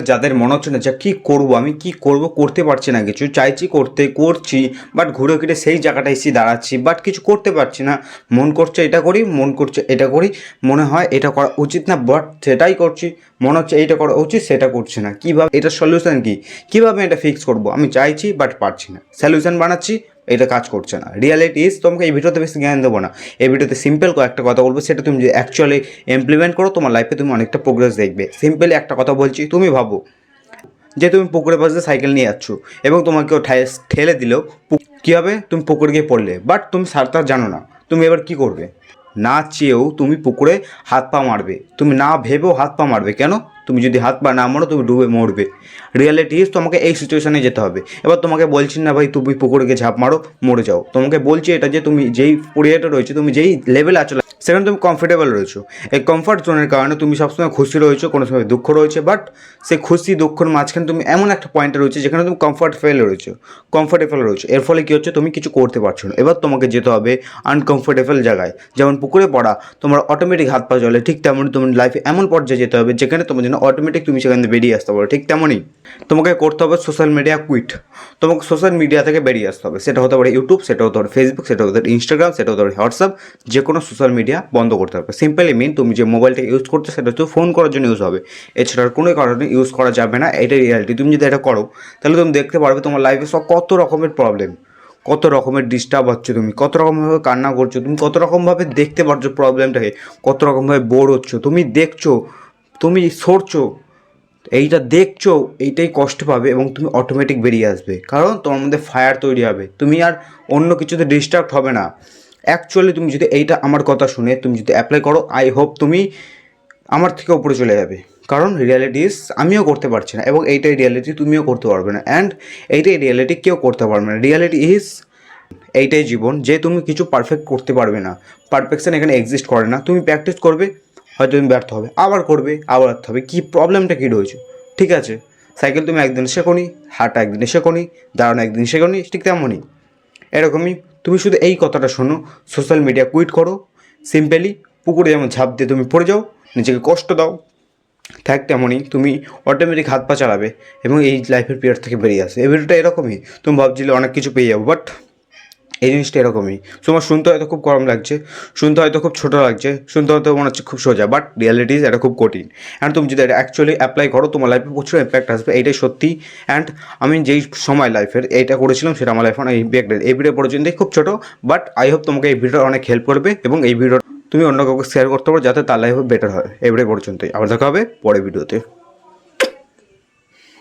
যাদের মনে হচ্ছে না যে কী করব, আমি কি করব, করতে পারছি না কিছু, চাইছি করতে, করছি বাট ঘুরে ফিরে সেই জায়গাটায় এসে দাঁড়াচ্ছি বাট কিছু করতে পারছি না। মন করছে এটা করি, মন করছে এটা করি, মনে হয় এটা করা উচিত না বাট সেটাই করছি। মনে হচ্ছে এইটা করা উচিত, সেটা করছি না। কীভাবে এটা সলিউশন কী? কীভাবে এটা ফিক্স করব? আমি চাইছি বাট পারছি না। সলিউশন বানাচ্ছি এটা কাজ করছে না। রিয়ালিটি ইজ তোমাকে এই ভিডিওতে বেশি জ্ঞান দেবো না। এই ভিডিওতে সিম্পল কয়েকটা কথা বলব, সেটা তুমি অ্যাকচুয়ালি ইমপ্লিমেন্ট করো, তোমার লাইফে তুমি অনেকটা প্রোগ্রেস দেখবে। সিম্পলি একটা কথা বলছি, তুমি ভাবো যে তুমি পুকুরের পাশে সাইকেল নিয়ে যাচ্ছ এবং তোমাকে ঠেলে দিলেও কী হবে? তুমি পুকুরে গিয়ে পড়লে। বাট তুমি সাঁতার জানো না, তুমি এবার কি করবে? না চেয়েও তুমি পুকুরে হাত পা মারবে। তুমি না ভেবেও হাত পা মারবে। কেন? তুমি যদি হাত পা না মারো, তুমি ডুবে মরবে। রিয়ালিটি ইজ তোমাকে এই সিচুয়েশনে যেতে হবে। এবার তোমাকে বলছি না ভাই, তুমি পুকুরকে ঝাঁপ মারো, মরে যাও। তোমাকে বলছি এটা যে তুমি যেই পরিয়াটা রয়েছে, তুমি যেই লেভেল আছো সেখানে তুমি কমফোর্টেবল রয়েছো। এই কমফর্ট জোনের কারণে তুমি সবসময় খুশি রয়েছো, কোনো সময় দুঃখ রয়েছে বাট সেই খুশি দুঃখের মাঝখানে তুমি এমন একটা পয়েন্টে রয়েছে যেখানে তুমি কমফর্ট ফেল রয়েছো কমফোর্টেবল রয়েছো। এর ফলে কী হচ্ছে? তুমি কিছু করতে পারছ না। এবার তোমাকে যেতে হবে আনকমফোর্টেবল জায়গায়। যেমন পুকুরে পড়া, তোমার অটোমেটিক হাত পা চলে ঠিক তেমনই তোমার লাইফে এমন পর্যায়ে যেতে হবে যেখানে তোমার জন্য অটোমেটিক তুমি সেখান থেকে বেরিয়ে আসতে পারো, ঠিক তেমনই। তোমাকে করতে হবে সোশ্যাল মিডিয়া কুইট তোমাকে সোশ্যাল মিডিয়া থেকে বেরিয়ে আসতে হবে। সেটা হতে পারে ইউটিউব সেটা হতে পারে ফেসবুক সেটা হতে পারে ইনস্টাগ্রাম সেটা হতে পারে হোয়াটসঅ্যাপ যে কোনো সোশ্যাল মিডিয়া বন্ধ করতে হবে। সিম্পলি মিন তুমি যে মোবাইলটা ইউজ করছ সেটা হচ্ছে ফোন করার জন্য ইউজ হবে। এছাড়া কোনো কারণে ইউজ করা যাবে না। এটাই রিয়ালিটি তুমি যদি এটা করো, তাহলে তুমি দেখতে পারবে তোমার লাইফে সব কত রকমের প্রবলেম কত রকমের ডিস্টার্ব হচ্ছে তুমি, কত রকমভাবে কান্না করছ, তুমি কত রকমভাবে দেখতে পারছ প্রবলেমটাকে কত রকমভাবে বোর হচ্ছ, তুমি দেখছ, তুমি সরছো এইটা দেখছ, এইটাই কষ্ট পাবে এবং তুমি অটোমেটিক বেরিয়ে আসবে। কারণ তোমার মধ্যে ফায়ার তৈরি হবে। তুমি আর অন্য কিছুতে ডিস্ট্রাক্ট হবে না। অ্যাকচুয়ালি তুমি যদি এইটা আমার কথা শুনে তুমি যদি অ্যাপ্লাই করো আই হোপ তুমি আমার থেকে উপরে চলে যাবে। কারণ রিয়ালিটিস আমিও করতে পারছি না এবং এইটাই রিয়ালিটি তুমিও করতে পারবে না। অ্যান্ড এইটাই রিয়ালিটি কেউ করতে পারবে না। রিয়ালিটি ইজ এইটাই জীবন যে তুমি কিছু পারফেক্ট করতে পারবে না। পারফেকশন এখানে এক্সিস্ট করে না। তুমি প্র্যাকটিস করবে। হয়তো তুমি ব্যর্থ হবে, আবার করবে, আবার ব্যর্থ হবে। কী প্রবলেমটা কী রয়েছে? ঠিক আছে সাইকেল তুমি একদিন শেখোনি হাঁটা একদিনে শেখোনি দাঁড়ানো একদিন শেখোনি ঠিক তেমনই। এরকমই তুমি শুধু এই কথাটা শোনো সোশ্যাল মিডিয়া কুইট করো সিম্পলি পুকুরে যেমন ঝাঁপ দিয়ে তুমি পড়ে যাও, নিজেকে কষ্ট দাও। থাক তেমনই, তুমি অটোমেটিক হাত পা চালাবে এবং এই লাইফের পিরিয়ড থেকে বেরিয়ে আসে এই ভিডিওটা এরকমই, তুমি ভাবছিলে অনেক কিছু পেয়ে যাব বাট এই জিনিসটা এরকমই। তোমার শুনতে হয়তো খুব গরম লাগছে, শুনতে হয়তো খুব ছোটো লাগছে, শুনতে হয়তো মনে হচ্ছে খুব সোজা বাট রিয়ালিটিস এটা খুব কঠিন। অ্যান্ড তুমি যদি এটা অ্যাকচুয়ালি অ্যাপ্লাই করো, তোমার লাইফে প্রচুর ইম্প্যাক্ট আসবে, এইটাই সত্যি। অ্যান্ড আমি যেই সময় লাইফের এইটা করেছিলাম, সেটা আমার লাইফে অনেক ইম্প্যাক্ট এই ভিডিও পর্যন্তই খুব ছোটো বাট আই হোপ তোমাকে এই ভিডিও অনেক হেল্প করবে এবং এই ভিডিও তুমি অন্য কাউকে শেয়ার করতে পারো, যাতে তার লাইফে বেটার হয়। এবারে পর্যন্তই। আবার দেখা হবে পরে ভিডিওতে